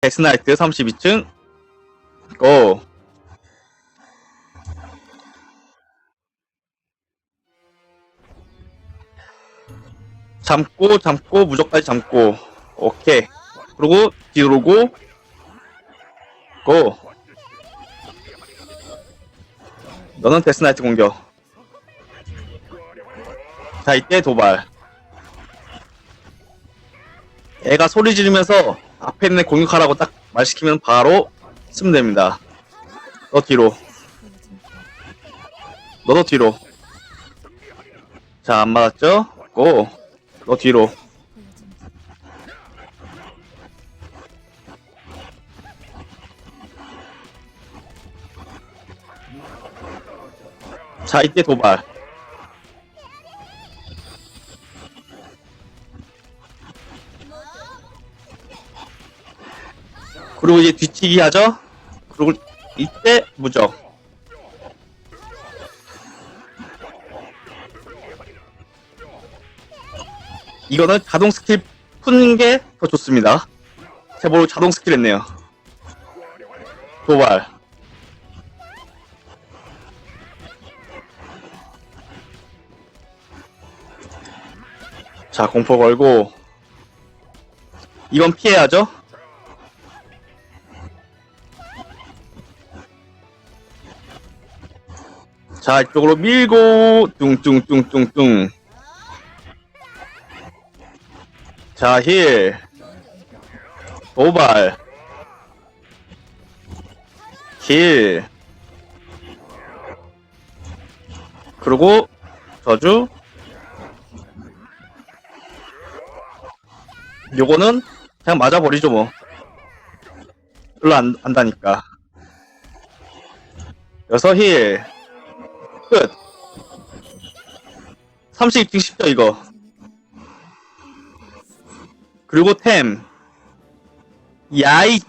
데스나이트 32층. 고 잠고 잠고 무적까지 잠고. 오케이. 그리고 뒤로 오고. 고. 너는 데스나이트 공격. 자 이때 도발. 애가 소리 지르면서 앞에 있는 애 공격하라고 딱 말 시키면 바로 쓰면 됩니다. 너 뒤로. 너도 뒤로. 자 안 맞았죠? 고. 너 뒤로. 자 이때 도발 그리고 이제 뒤치기 하죠? 그리고 이때 무적. 이거는 자동 스킬 푸는 게 더 좋습니다. 제보로 자동 스킬 했네요. 도발. 자 공포 걸고. 이건 피해야죠 자 이쪽으로 밀고 뚱뚱뚱뚱뚱. 자힐. 도발. 힐. 그리고 저주. 요거는 그냥 맞아버리죠 뭐. 별로 안, 안다니까. 여섯 힐 끝. 32등 쉽죠 이거. 그리고 템. 야이